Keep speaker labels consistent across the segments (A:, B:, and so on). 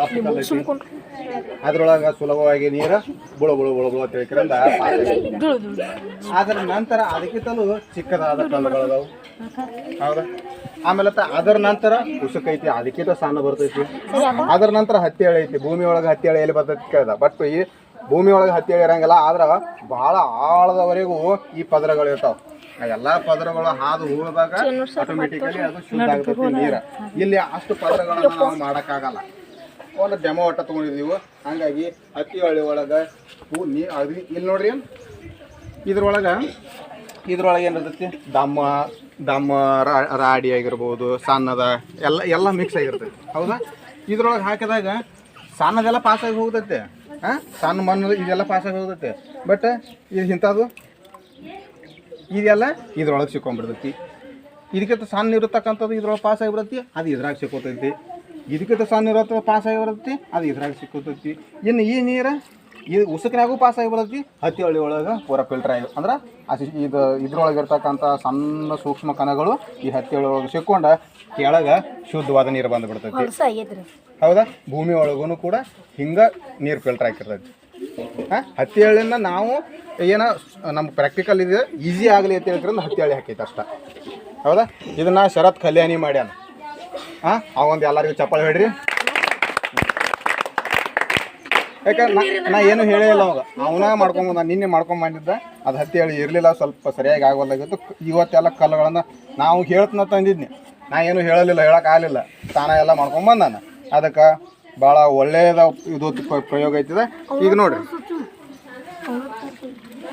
A: ಐತಿ ಅದ್ರೊಳಗೆ ಸುಲಭವಾಗಿ ನೀರು ಬುಳು ಬುಳು ಬುಳು ಬುಳು ತಿಳ್ಕೊಂಡ ಅದ್ರ ನಂತರ ಅದಕ್ಕಿಂತಲೂ ಚಿಕ್ಕದಾದ ಕಲ್ಲುಗಳದಾವು. ಹೌದಾ? ಆಮೇಲೆ ತ- ಅದರ ನಂತರ ಉಸುಕ್ ಐತಿ ಅದಕ್ಕಿಂತ ಸಣ್ಣ ಬರ್ತೈತಿ. ಅದ್ರ ನಂತರ ಹತ್ತಿ ಎಳೆ ಐತಿ ಭೂಮಿ ಒಳಗೆ ಹತ್ತಿ ಎಳೆ ಎಲ್ಲಿ ಬರ್ತೈತಿ ಕೇಳ್ದ. ಬಟ್ ಈ ಭೂಮಿ ಒಳಗೆ ಹತ್ತಿ ಎಳೆ ಇರಂಗಿಲ್ಲ ಆದ್ರ ಬಹಳ ಆಳದವರೆಗೂ ಈ ಪದರಗಳು ಇರ್ತಾವ. ಆ ಎಲ್ಲಾ ಪದರಗಳು ಹಾದು ಹೂಳದಾಗ ಆಟೋಮೆಟಿಕಲಿ ಅದು ಶುದ್ಧ ಆಗ್ತೈತಿ ನೀರ. ಇಲ್ಲಿ ಅಷ್ಟು ಪದರಗಳನ್ನ ನಾವು ಮಾಡಕ್ಕಾಗಲ್ಲ. ಒಂದು ಡೆಮೋ ಆಟ ತೊಗೊಂಡಿದ್ದೀವಿ. ಹಂಗಾಗಿ ಹತ್ತಿ ಹಳ್ಳಿ ಒಳಗೆ ಹೂ ನೀ ಅದು ಇಲ್ಲಿ ನೋಡ್ರಿ. ಇದ್ರೊಳಗೆ ಇದ್ರೊಳಗೆ ಏನಿರ್ತೈತಿ? ದಮ್ಮ ದಮ್ಮ ರಾಡಿ ಆಗಿರ್ಬೋದು, ಸಣ್ಣದ ಎಲ್ಲ ಎಲ್ಲ ಮಿಕ್ಸ್ ಆಗಿರ್ತೈತಿ. ಹೌದಾ? ಇದ್ರೊಳಗೆ ಹಾಕಿದಾಗ ಸಣ್ಣದೆಲ್ಲ ಪಾಸ್ ಆಗಿ ಹೋಗ್ತೈತೆ. ಹಾಂ ಸಣ್ಣ ಮಣ್ಣು ಇದೆಲ್ಲ ಪಾಸ್ ಆಗಿ ಹೋಗ್ತೈತೆ. ಬಟ್ ಇದು ಇಂಥದ್ದು. ಇದೆಲ್ಲ ಇದ್ರೊಳಗೆ ಸಿಕ್ಕೊಂಡ್ಬಿಡ್ತೈತಿ. ಇದಕ್ಕಿಂತ ಸಣ್ಣ ಇರತಕ್ಕಂಥದ್ದು ಇದ್ರೊಳಗೆ ಪಾಸ್ ಆಗಿಬಿಡತ್ತಿ, ಅದು ಇದ್ರಾಗ ಸಿಕ್ಕೋತೈತಿ. ಇದಕ್ಕಿಂತ ಸಣ್ಣ ಇರತ್ತ ಪಾಸ್ ಆಗಿಬಿಡತ್ತಿ ಅದು ಇದ್ರಾಗ ಸಿಕ್ಕತೈತಿ ಇನ್ನು ಈ ನೀರು ಇದು ಉಸುಕಿನಾಗೂ ಪಾಸ್ ಆಗಿಬಿಡತ್ತಿ ಹತ್ತಿ ಹಳ್ಳಿ ಒಳಗೆ ಪೂರ ಫಿಲ್ಟರ್ ಆಗಿ. ಅಂದ್ರೆ ಅಸಿ ಇದು ಇದ್ರೊಳಗೆ ಇರ್ತಕ್ಕಂಥ ಸಣ್ಣ ಸೂಕ್ಷ್ಮ ಕಣಗಳು ಈ ಹತ್ತಿ ಒಳಗೆ ಸಿಕ್ಕೊಂಡು ಕೆಳಗೆ ಶುದ್ಧವಾದ ನೀರು ಬಂದುಬಿಡ್ತೈತಿ. ಹೌದಾ? ಭೂಮಿ ಒಳಗೂ ಕೂಡ ಹಿಂಗೆ ನೀರು ಫಿಲ್ಟರ್ ಆಗಿರ್ತೈತಿ ಹಾಂ? ಹತ್ತಿ ಹಳ್ಳಿನ ನಾವು ಏನೋ ನಮ್ಮ ಪ್ರಾಕ್ಟಿಕಲ್ ಇದೆ ಈಸಿ ಆಗಲಿ ಅಂತ ಹೇಳ್ತಿರೋದು ಹತ್ತಿ ಹಳ್ಳಿ ಹಾಕೈತೆ ಅಷ್ಟ. ಹೌದಾ? ಇದನ್ನ ಶರತ್ ಕಲ್ಯಾಣಿ ಮಾಡ್ಯಾನ. ಹಾಂ ಅವಂದು ಎಲ್ಲರಿಗೂ ಚಪ್ಪಾಳೆ ಹೇಳ್ರಿ ಯಾಕಂದ್ರೆ ನಾ ಏನು ಹೇಳೇ ಇಲ್ಲ ಅವಾಗ. ಅವನ ಮಾಡ್ಕೊಂಬಂದ ನಿನ್ನೆ ನಿನ್ನೆ ಮಾಡ್ಕೊಂಬಂದಿದ್ದ ಅದು ಹತ್ತಿ ಹೇಳಿ ಇರಲಿಲ್ಲ, ಸ್ವಲ್ಪ ಸರಿಯಾಗಿ ಆಗೋಲ್ಲಾಗಿತ್ತು ಇವತ್ತೆಲ್ಲ ಕಲ್ಲುಗಳನ್ನು ನಾವು ಹೇಳ್ತನ ತಂದಿದ್ನಿ. ನಾ ಏನು ಹೇಳಲಿಲ್ಲ ಹೇಳೋಕ್ಕಾಗಲಿಲ್ಲ ತಾನ ಎಲ್ಲ ಮಾಡ್ಕೊಂಬಂದ ನಾನು ಅದಕ್ಕೆ ಭಾಳ ಒಳ್ಳೆಯದ ಇದು ಪ್ರಯೋಗ ಐತಿದೆ. ಈಗ ನೋಡ್ರಿ.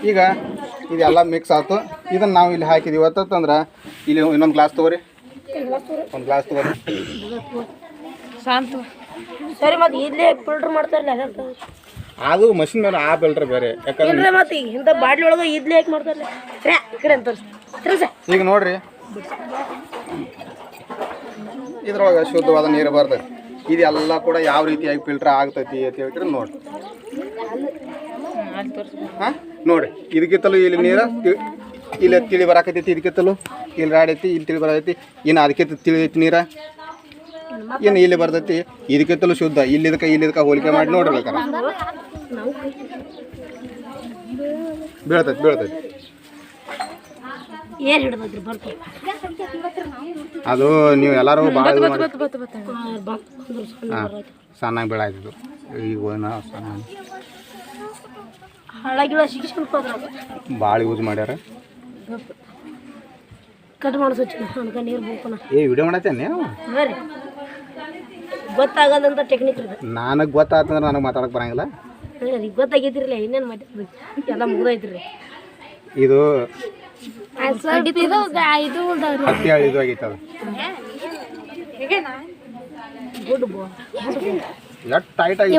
A: ಈಗ ಇದೆಲ್ಲ ಮಿಕ್ಸ್ ಆಯ್ತು ಇದನ್ನು ನಾವು ಇಲ್ಲಿ ಹಾಕಿದ್ದೀವಿ ಇವತ್ತಂದ್ರೆ ಇಲ್ಲಿ ಇನ್ನೊಂದು ಗ್ಲಾಸ್ ತೊಗೊರಿ. ಒಂದು ಗ್ಲಾಸ್ ತೊಗೊರಿ
B: ಸರಿ ಮತ್ತೆ ಇಲ್ಲೇ ಫಿಲ್ಟರ್ ಮಾಡ್ತಾರಲ್ಲ ಅದಕ್ಕೆ
A: ಅದು ಮಷಿನ್ ಮೇಲೆ ಆ ಬೆಲ್ಟ್ರೆ ಬೇರೆ. ಯಾಕಂದ್ರೆ
B: ಇಲ್ರಿ ಮತ್ತೆ ಈಗ ಇಂಥ ಬಾಟ್ಲಿ ಒಳಗೆ ಇದ್ಲಿ ಯಾಕೆ ಮಾಡ್ತಾರಲ್ಲ? ರೇ ಈ ಕಡೆ ಅಂತ ತೋರಿಸಿ.
A: ಈಗ ನೋಡ್ರಿ. ಇದ್ರೊಳಗೆ ಶುದ್ಧವಾದ ನೀರು ಬರ್ತದೆ ಇದೆಲ್ಲ ಕೂಡ ಯಾವ ರೀತಿಯಾಗಿ ಫಿಲ್ಟರ್ ಆಗ್ತೈತಿ ಅಂತ ಹೇಳ್ತೀರಿ ನೋಡಿ ಹಾಂ? ನೋಡ್ರಿ. ಇದಕ್ಕಿತ್ತಲು ಇಲ್ಲಿ ನೀರು ಇಲ್ಲಿ ತಿಳಿ ಬರಾಕತ್ತೈತಿ ಇದಕ್ಕಿತ್ತಲು ಇಲ್ಲಿ ರಾಡೈತಿ ಇಲ್ಲಿ ತಿಳಿ ಬರತೈತಿ ಇನ್ನು ಅದಕ್ಕೆ ತಿಳಿದೈತಿ ನೀರ? ಇನ್ನು ಇಲ್ಲಿ ಬರ್ತೈತಿ ಇದಕ್ಕಿಂತಲೂ ಶುದ್ಧ. ಇಲ್ಲಿ ಇದಕ್ಕೆ ಇಲ್ಲಿ ಇದಕ್ಕೆ ಹೋಲಿಕೆ ಮಾಡಿ ನೋಡ್ರಿ ಬೇಕಾರೆ. ಬೀಳ್ತೈತಿ ಬೀಳ್ತೈತಿ.
B: ಏನು
A: ಅದು ನೀವು ಎಲ್ಲರೂ ಭಾಳ ಸಣ್ಣಗೆ ಬೆಳಾಯ್ತಿದ್ದು ಈಗ ಸಣ್ಣ. ಭಾಳ ಯೂಸ್ ಮಾಡ್ಯಾರ.
B: ಕಟ್ ಮಾಡಿಸೋಚಿನ ಅನ್ಕ ನೀರು ಬೋಪನ
A: ಏ ವಿಡಿಯೋ ಮಾಡತ್ತೇನೆ
B: ಬರ್ರಿ ಗೊತ್ತಾಗದಂತ ಟೆಕ್ನಿಕ್ ಇದೆ
A: ನನಗೆ ಗೊತ್ತಾತಂದ್ರೆ ನನಗೆ ಮಾತಾಡಕ್ಕೆ ಬರಂಗಿಲ್ಲ.
B: ಈಗ ಗೊತ್ತಾಗೈತಿರಲ್ಲ ಇನ್ನೇನು ಮಾತಾಡ್ಬೇಕು ಎಲ್ಲ ಮುಗ್ದೈತ್ರಿ
A: ಇದು
B: ಇದು
A: ಹತ್ತಿ ಇದು ಆಗೈತೆ ಅದು.
B: ಗುಡ್ ಬೋ
A: ಎಷ್ಟು ಟೈಟ್ ಆಗಿ